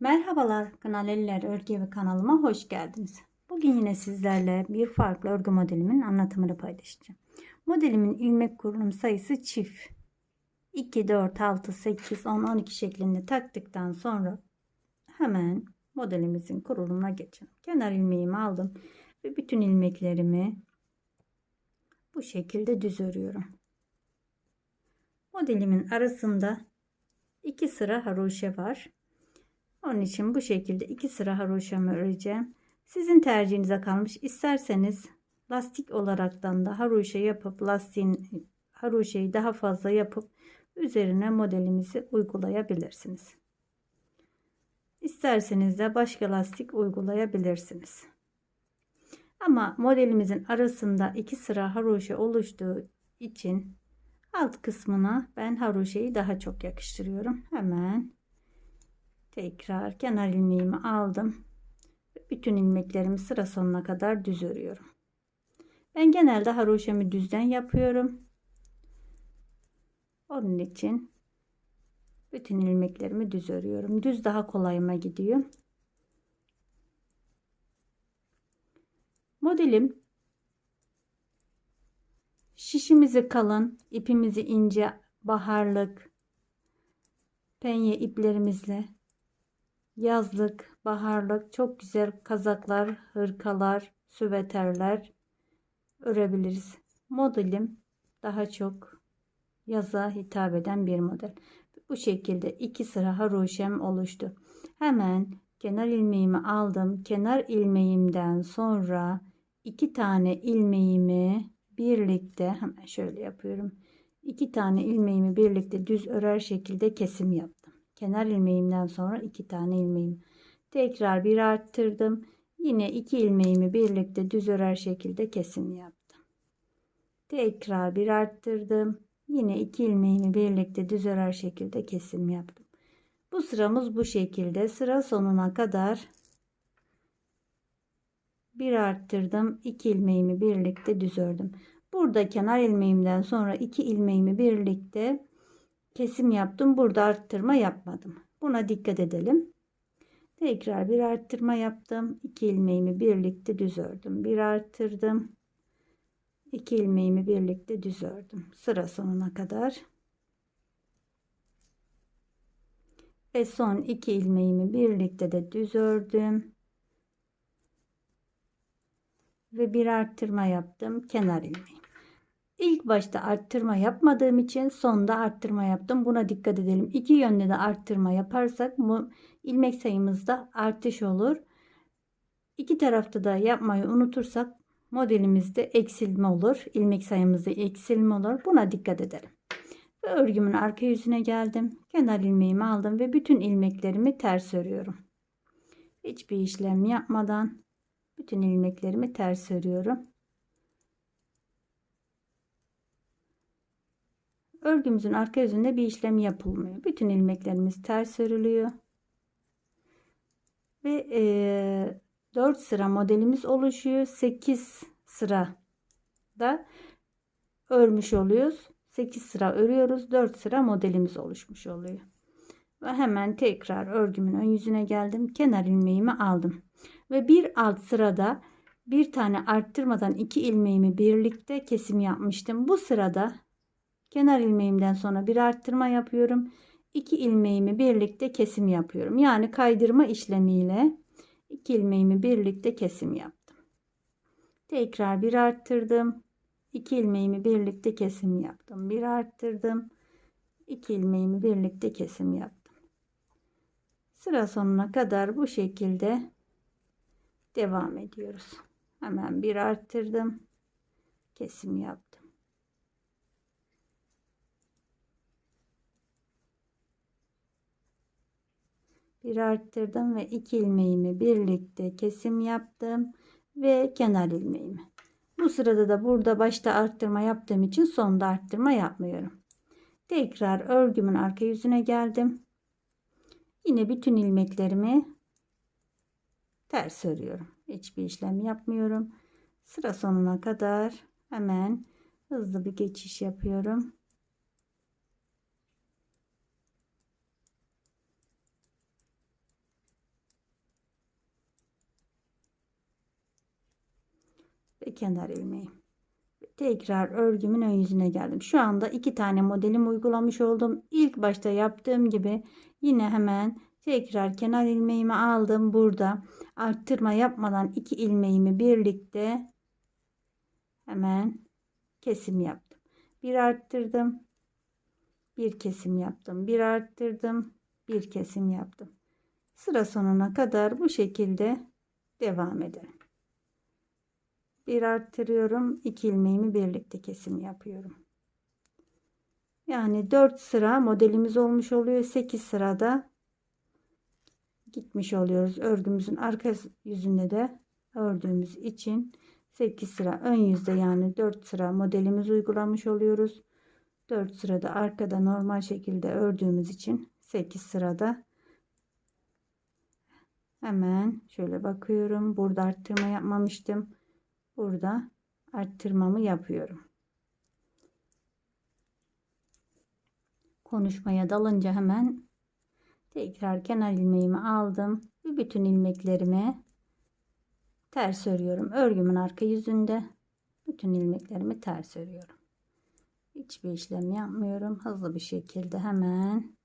Merhabalar Kanal Eller Örgü Evi kanalıma hoş geldiniz. Bugün yine sizlerle bir farklı örgü modelimin anlatımını paylaşacağım. Modelimin ilmek kurulum sayısı çift. 2, 4, 6, 8, 10, 12 şeklinde taktıktan sonra hemen modelimizin kurulumuna geçelim. Kenar ilmeğimi aldım ve bütün ilmeklerimi bu şekilde düz örüyorum. Modelimin arasında iki sıra haroşa var. Onun için bu şekilde iki sıra haroşamı öreceğim. Sizin tercihinize kalmış. İsterseniz lastik olaraktan da haroşa yapıp lastiğin haroşayı daha fazla yapıp üzerine modelimizi uygulayabilirsiniz. İsterseniz de başka lastik uygulayabilirsiniz. Ama modelimizin arasında iki sıra haroşa oluştuğu için alt kısmına ben haroşayı daha çok yakıştırıyorum. Hemen tekrar kenar ilmeğimi aldım. Bütün ilmeklerimi sıra sonuna kadar düz örüyorum. Ben genelde haroşamı düzden yapıyorum. Onun için bütün ilmeklerimi düz örüyorum. Düz daha kolayıma gidiyor. Modelim şişimizi kalın, ipimizi ince, baharlık, penye iplerimizle yazlık, baharlık çok güzel kazaklar, hırkalar, süveterler örebiliriz. Modelim daha çok yaza hitap eden bir model. Bu şekilde iki sıra haroşem oluştu. Hemen kenar ilmeğimi aldım. Kenar ilmeğimden sonra iki tane ilmeğimi birlikte hemen şöyle yapıyorum. İki tane ilmeğimi birlikte düz örer şekilde kesim yaptım. Kenar ilmeğimden sonra iki tane ilmeğim. Tekrar bir arttırdım. Yine iki ilmeğimi birlikte düz örer şekilde kesim yaptım. Tekrar bir arttırdım. Yine iki ilmeğimi birlikte düz örer şekilde kesim yaptım. Bu sıramız bu şekilde. Sıra sonuna kadar bir arttırdım. iki ilmeğimi birlikte düz ördüm. Burada kenar ilmeğimden sonra iki ilmeğimi birlikte kesim yaptım. Burada arttırma yapmadım. Buna dikkat edelim. Tekrar bir arttırma yaptım. iki ilmeğimi birlikte düz ördüm. Bir arttırdım. iki ilmeğimi birlikte düz ördüm. Sıra sonuna kadar. Ve son iki ilmeğimi birlikte de düz ördüm. Ve bir arttırma yaptım. Kenar ilmeği. İlk başta arttırma yapmadığım için sonda arttırma yaptım. Buna dikkat edelim. İki yönde de arttırma yaparsak bu ilmek sayımızda artış olur. İki tarafta da yapmayı unutursak modelimizde eksilme olur. İlmek sayımızda eksilme olur. Buna dikkat edelim. Ve örgümün arka yüzüne geldim. Kenar ilmeğimi aldım ve bütün ilmeklerimi ters örüyorum. Hiçbir işlem yapmadan bütün ilmeklerimi ters örüyorum. Örgümüzün arka yüzünde bir işlem yapılmıyor. Bütün ilmeklerimiz ters örülüyor. Ve e, 4 sıra modelimiz oluşuyor. 8 sıra da örmüş oluyoruz. 8 sıra örüyoruz. 4 sıra modelimiz oluşmuş oluyor. Ve hemen tekrar örgümün ön yüzüne geldim. Kenar ilmeğimi aldım. Ve bir alt sırada bir tane arttırmadan iki ilmeğimi birlikte kesim yapmıştım. Bu sırada kenar ilmeğimden sonra bir arttırma yapıyorum. 2 ilmeğimi birlikte kesim yapıyorum. Yani kaydırma işlemiyle 2 ilmeğimi birlikte kesim yaptım. Tekrar bir arttırdım. 2 ilmeğimi birlikte kesim yaptım. Bir arttırdım. 2 ilmeğimi birlikte kesim yaptım. Sıra sonuna kadar bu şekilde devam ediyoruz. Hemen bir arttırdım. Kesim yaptım. Bir arttırdım ve iki ilmeğimi birlikte kesim yaptım ve kenar ilmeğimi. Bu sırada da burada başta arttırma yaptığım için sonda arttırma yapmıyorum. Tekrar örgümün arka yüzüne geldim. Yine bütün ilmeklerimi ters örüyorum. Hiçbir işlem yapmıyorum. Sıra sonuna kadar hemen hızlı bir geçiş yapıyorum. Ve kenar ilmeğim. Tekrar örgümün ön yüzüne geldim. Şu anda iki tane modelim uygulamış oldum. İlk başta yaptığım gibi yine hemen tekrar kenar ilmeğimi aldım. Burada arttırma yapmadan iki ilmeğimi birlikte hemen kesim yaptım. Bir arttırdım. Bir kesim yaptım. Bir arttırdım. Bir kesim yaptım. Sıra sonuna kadar bu şekilde devam edelim. Bir arttırıyorum. iki ilmeğimi birlikte kesim yapıyorum. Yani 4 sıra modelimiz olmuş oluyor. 8 sırada gitmiş oluyoruz. Örgümüzün arka yüzünde de ördüğümüz için 8 sıra ön yüzde yani 4 sıra modelimiz uygulamış oluyoruz. 4 sırada arkada normal şekilde ördüğümüz için 8 sırada hemen şöyle bakıyorum. Burada arttırma yapmamıştım. Burada arttırmamı yapıyorum. Konuşmaya dalınca hemen tekrar kenar ilmeğimi aldım ve bütün ilmeklerimi ters örüyorum. Örgümün arka yüzünde bütün ilmeklerimi ters örüyorum. Hiçbir işlem yapmıyorum. Hızlı bir şekilde hemen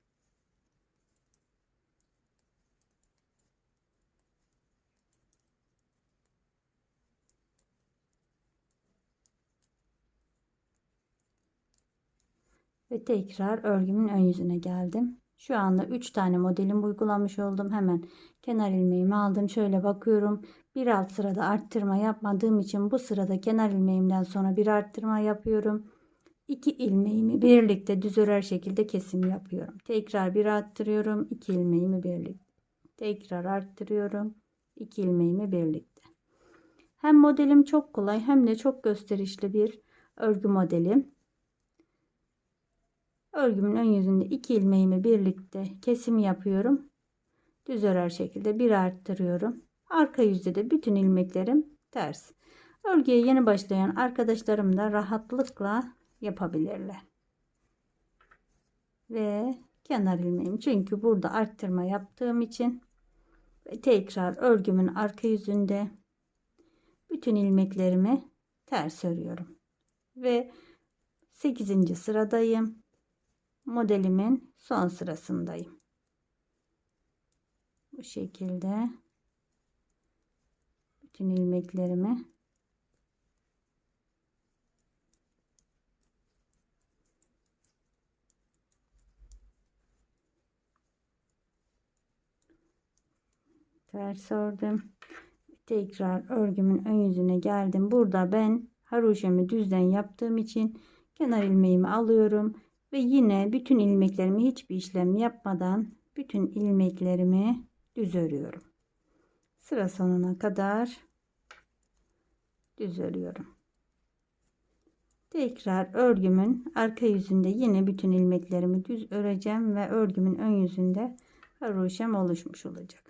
ve tekrar örgümün ön yüzüne geldim. Şu anda 3 tane modelim uygulamış oldum. Hemen kenar ilmeğimi aldım. Şöyle bakıyorum. Bir alt sırada arttırma yapmadığım için bu sırada kenar ilmeğimden sonra bir arttırma yapıyorum. 2 ilmeğimi birlikte düz örer şekilde kesim yapıyorum. Tekrar bir arttırıyorum. 2 ilmeğimi birlikte. Tekrar arttırıyorum. 2 ilmeğimi birlikte. Hem modelim çok kolay hem de çok gösterişli bir örgü modelim. Örgümün ön yüzünde iki ilmeğimi birlikte kesim yapıyorum. Düz örer şekilde bir arttırıyorum. Arka yüzde de bütün ilmeklerim ters. Örgüye yeni başlayan arkadaşlarım da rahatlıkla yapabilirler. Ve kenar ilmeğim çünkü burada arttırma yaptığım için ve tekrar örgümün arka yüzünde bütün ilmeklerimi ters örüyorum. Ve 8. sıradayım modelimin son sırasındayım. Bu şekilde bütün ilmeklerimi ters ördüm. Tekrar örgümün ön yüzüne geldim. Burada ben haroşamı düzden yaptığım için kenar ilmeğimi alıyorum ve yine bütün ilmeklerimi hiçbir işlem yapmadan bütün ilmeklerimi düz örüyorum. Sıra sonuna kadar düz örüyorum. Tekrar örgümün arka yüzünde yine bütün ilmeklerimi düz öreceğim ve örgümün ön yüzünde haroşam oluşmuş olacak.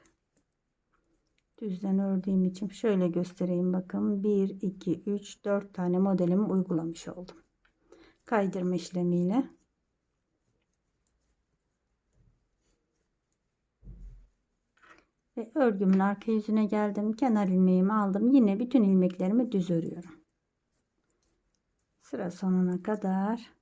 Düzden ördüğüm için şöyle göstereyim bakın 1 2 3 4 tane modelimi uygulamış oldum. Kaydırma işlemiyle ve örgümün arka yüzüne geldim. Kenar ilmeğimi aldım. Yine bütün ilmeklerimi düz örüyorum. Sıra sonuna kadar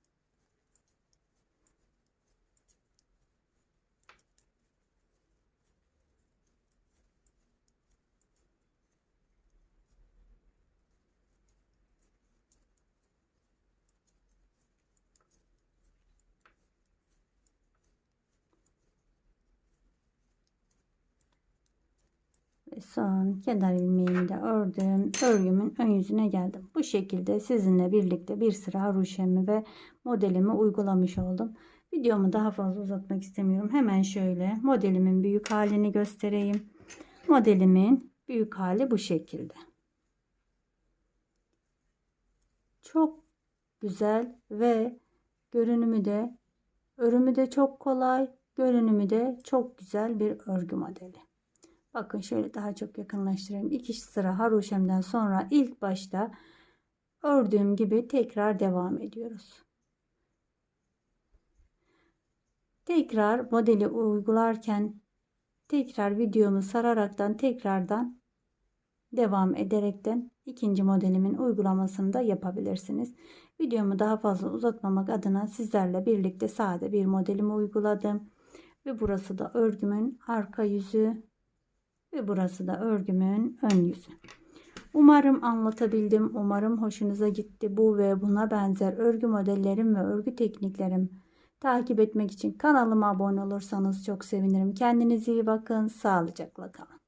son kenar ilmeğimi de ördüm. Örgümün ön yüzüne geldim. Bu şekilde sizinle birlikte bir sıra haroşemi ve modelimi uygulamış oldum. Videomu daha fazla uzatmak istemiyorum. Hemen şöyle modelimin büyük halini göstereyim. Modelimin büyük hali bu şekilde. Çok güzel ve görünümü de örümü de çok kolay, görünümü de çok güzel bir örgü modeli. Bakın şöyle daha çok yakınlaştırayım. İki sıra haroşemden sonra ilk başta ördüğüm gibi tekrar devam ediyoruz. Tekrar modeli uygularken tekrar videomu sararaktan tekrardan devam ederekten ikinci modelimin uygulamasını da yapabilirsiniz. Videomu daha fazla uzatmamak adına sizlerle birlikte sade bir modelimi uyguladım. Ve burası da örgümün arka yüzü ve burası da örgümün ön yüzü. Umarım anlatabildim. Umarım hoşunuza gitti. Bu ve buna benzer örgü modellerim ve örgü tekniklerim takip etmek için kanalıma abone olursanız çok sevinirim. Kendinize iyi bakın. Sağlıcakla kalın.